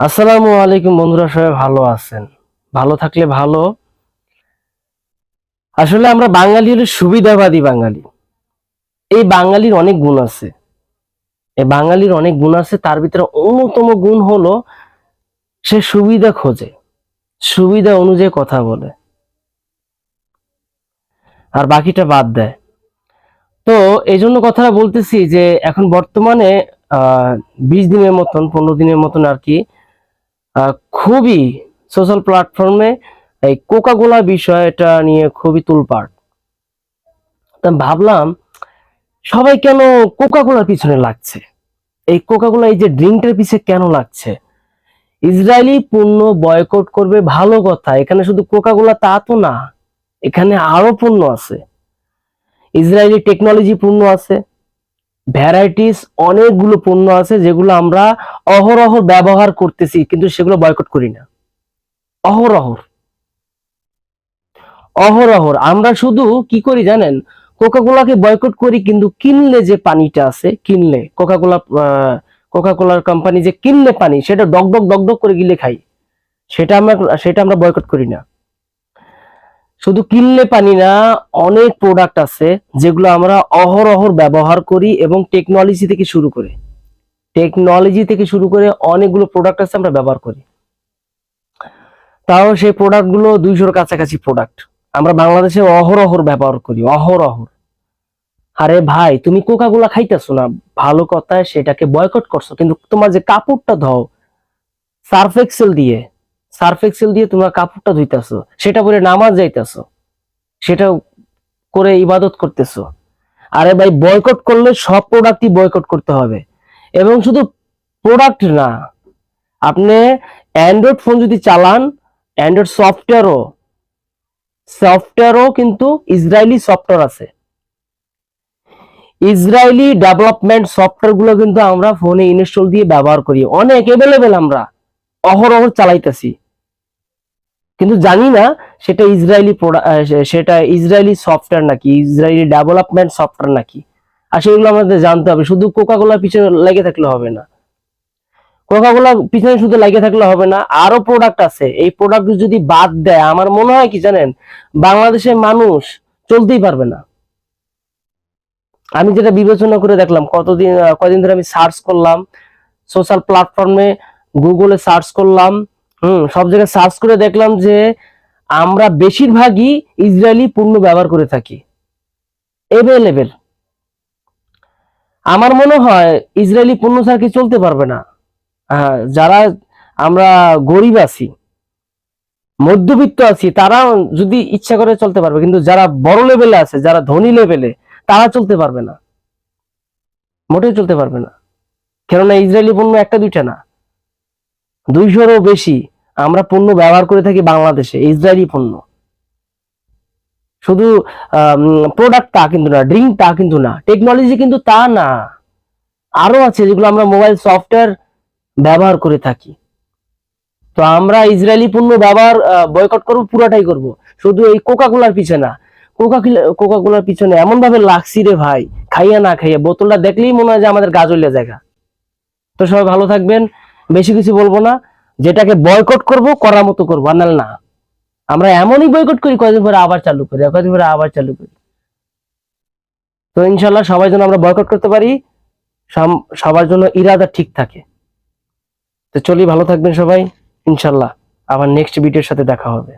আসসালামু আলাইকুম বন্ধুরা, সবাই ভালো আছেন? ভালো থাকলে ভালো। আসলে আমরা বাঙালি হলে সুবিধাবাদী বাঙালি। এই বাঙালির অনেক গুণ আছে। এই বাঙালির অনেক গুণ আছে, তার ভিতরে অন্যতম গুণ হলো, সে সুবিধা খোঁজে। সুবিধা অনুযায়ী কথা বলে। আর বাকিটা বাদ দেয়। তো এই জন্য কথাটা বলতেছি যে, এখন বর্তমানে, আহ, বিশ দিনের মতন, পনেরো দিনের মতন আর কি খুবই সোশ্যাল প্ল্যাটফর্মে এই কোকা কোলা বিষয়টা নিয়ে খুবই তুলপাড়। তা ভাবলাম, সবাই কেন কোকা কোলার পিছনে লাগছে? এই কোকা কোলা এই যে ড্রিঙ্কটার পিছনে কেন লাগছে? ইসরায়েলি পণ্য বয়কট করবে ভালো কথা, এখানে শুধু কোকা কোলা তা তো না, এখানে আরও পণ্য আছে। ইসরায়েলি টেকনোলজি পণ্য আছে ভ্যারাইটিস অনেকগুলো পণ্য আছে যেগুলো আমরা অহরহ ব্যবহার করতেছি, কিন্তু সেগুলো বয়কট করি না। অহরহর। অহরহর। আমরা শুধু কি করি জানেন? কোকা কোলাকে বয়কট করি, কিন্তু কিনলে যে পানিটা আছে, কিনলে। কোকা কোলা কোকা কোলার কোম্পানি যে কিনলে পানি, সেটা ডক ডক ডক ডক করে গিলে খাই। সেটা আমরা সেটা আমরা বয়কট করি না। শুধু কিনলে পানি না, অনেক প্রোডাক্ট আছে যেগুলো আমরা অহরহর ব্যবহার করি এবং টেকনোলজি থেকে শুরু করে। টেকনোলজি থেকে শুরু করে অনেকগুলো প্রোডাক্ট আছে আমরা ব্যবহার করি। তাও সেই প্রোডাক্টগুলো দুইশোর কাছাকাছি প্রোডাক্ট আমরা বাংলাদেশে অহরহর ব্যবহার করি, অহরহর। আরে ভাই, তুমি কোকা কোলা খাইতেছো না? ভালো কথায় সেটাকে বয়কট করছ, কিন্তু তোমার যে কাপড়টা ধও সার্ফ এক্সেল দিয়ে সার্ফ এক্সেল দিয়ে তোমরা কাপড়টা ধুইতেছো, সেটা বলে নামাজ যাইতেছো, সেটা করে ইবাদত করতেছো। আরে ভাই বয়কট করলে সব প্রোডাক্টই বয়কট করতে হবে। এবং শুধু প্রোডাক্ট না, আপনি অ্যান্ড্রয়েড ফোন যদি চালান অ্যান্ড্রয়েড সফটওয়্যারও সফটওয়্যারও কিন্তু ইসরায়েলি সফটওয়্যার আছে। ইসরায়েলি ডেভেলপমেন্ট সফটওয়্যারগুলো কিন্তু আমরা ফোনে ইনস্টল দিয়ে ব্যবহার করি। অনেক অ্যাভেলেবেল আমরা, অহরহ চালাইতেছি। কিন্তু জানি না সেটা ইসরায়েলি সেটা ইসরায়েলি সফটওয়্যার নাকি, ইসরায়েলি ডেভেলপমেন্ট সফটওয়্যার নাকি। আর সেগুলো আমাদের জানতে হবে। শুধু কোকা কোলার পিছনে লেগে থাকলে হবে না। কোকা কোলার পিছনে শুধু লেগে থাকলে হবে না, আরও প্রোডাক্ট আছে। এই প্রোডাক্ট যদি বাদ দেয়, আমার মনে হয় কি জানেন? বাংলাদেশের মানুষ চলতেই পারবে না। আমি যেটা বিবেচনা করে দেখলাম, কতদিন কদিন ধরে আমি সার্চ করলাম সোশ্যাল প্ল্যাটফর্মে গুগলে সার্চ করলাম হুম, সব জায়গায় সার্চ করে দেখলাম যে আমরা বেশিরভাগই ইসরায়েলি পণ্য ব্যবহার করে থাকি। এভেলেবেল আমার মনে হয় ইসরায়েলি পণ্য ছাড়া কি চলতে পারবে না। হ্যাঁ যারা আমরা গরিব আছি, মধ্যবিত্ত আছি তারা যদি ইচ্ছা করে চলতে পারবে, কিন্তু যারা বড় লেভেলে আছে, যারা ধনী লেভেলে তারা চলতে পারবে না। মোটেও চলতে পারবে না। কেননা ইসরায়েলি পণ্য একটা দুইটা না। দুইশোরও বেশি আমরা পণ্য ব্যবহার করে থাকি বাংলাদেশে, ইসরায়েলি পণ্য। শুধু প্রোডাক্ট তা কিন্তু না ড্রিঙ্ক তা কিন্তু না টেকনোলজি কিন্তু তা না। আরও আছে যেগুলো আমরা মোবাইল সফটওয়্যার ব্যবহার করে থাকি। তো আমরা ইসরায়েলি পণ্য ব্যবহার বয়কট করব, পুরাটাই করব। শুধু এই কোকা কোলার পিছনে না কোকা কোকা কোলার পিছনে এমন ভাবে লাগছি রে ভাই, খাইয়া না খাইয়া, বোতলটা দেখলেই মনে হয় যে আমাদের গাজলিয়া জায়গা। তো সবাই ভালো থাকবেন। বেশি কিছু বলব না, যেটাকে বয়কট করব, করার মতো করব। আর না, আমরা এমনই বয়কট করি, কয়েকদিন পরে আবার চালু করি কয়েকদিন পরে আবার চালু করি। তো ইনশাল্লাহ সবাই জন্য আমরা বয়কট করতে পারি সবার জন্য ইরাদা ঠিক থাকে। তো চলি, ভালো থাকবেন সবাই, ইনশাল্লাহ আবার নেক্সট ভিডিওর সাথে দেখা হবে।